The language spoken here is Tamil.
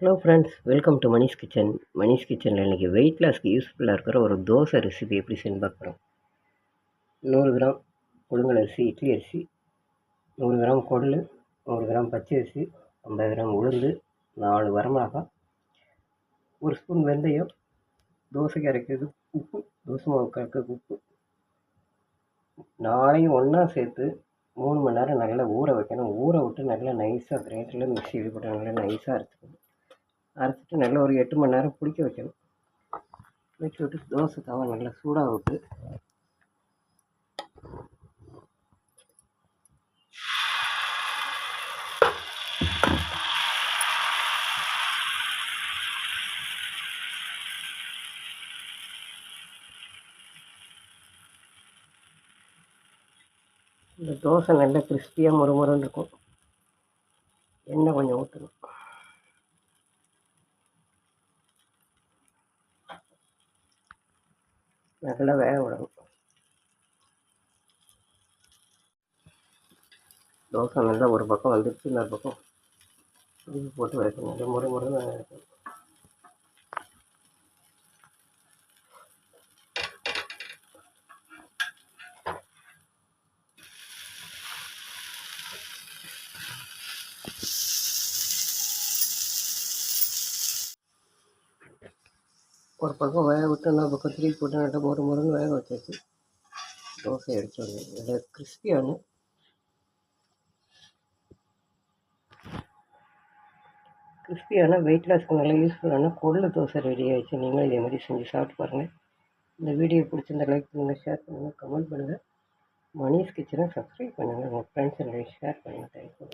Hello friends welcome to Manish kitchen Manish கிச்சனில் இன்றைக்கி வெயிட் லாஸ்க்கு யூஸ்ஃபுல்லாக இருக்கிற ஒரு தோசை ரெசிபி எப்படி செஞ்சு பார்க்குறோம் நூறு கிராம் புழுங்கல் அரிசி இட்லி அரிசி நூறு கிராம் கொள்ளு நூறு கிராம் பச்சை அரிசி ஐம்பது கிராம் உளுந்து நாலு வரமிளகாய் ஒரு ஸ்பூன் வெந்தயம் தோசைக்கு அரைக்கிறது உப்பு தோசை மாவு கலக்கிறது உப்பு நாளையும் ஒன்றா சேர்த்து மூணு மணி நேரம் நல்லா ஊற வைக்கணும். ஊற விட்டு நல்லா நைஸாக கிரைண்டரில் மிக்சியில் போட்டு நல்லா நைஸாக அரைச்சிக்கணும் அரைச்சிட்டு நல்லா ஒரு எட்டு மணி நேரம் பிடிக்க வைக்கணும். வச்சு விட்டு தோசை தவா நல்லா சூடாக விட்டு இந்த தோசை நல்லா கிறிஸ்பியாக முறுமுறுன்னு இருக்கும் எண்ணெய் கொஞ்சம் ஊற்றணும் நல்லா வேக விடணும். தோசை நல்லா ஒரு பக்கம் வந்துடுச்சு இன்னொரு பக்கம் போட்டு வைக்கணும் நல்லா முறை ஒரு பக்கம் வேக விட்டு இன்னொரு பக்கம் திருப்பி போட்டு நல்லா முறு முறுன்னு வேக வச்சாச்சு. தோசை எடுத்து நல்லா கிறிஸ்பியான கிறிஸ்பியான வெயிட் லாஸ்க்கு நல்லா யூஸ்ஃபுல்லான கொள்ளு தோசை ரெடி ஆகிடுச்சு நீங்களும் இதே மாதிரி செஞ்சு சாப்பிட்டு பாருங்கள் இந்த வீடியோ பிடிச்சிருந்த லைக் பண்ணுங்கள் ஷேர் பண்ணுங்கள் கமெண்ட் பண்ணுங்கள் மணிஷ் கிச்சனை சப்ஸ்கிரைப் பண்ணுங்கள் உங்கள் ஃப்ரெண்ட்ஸ் எல்லாம் ஷேர் பண்ணுங்கள் தேங்க்யூ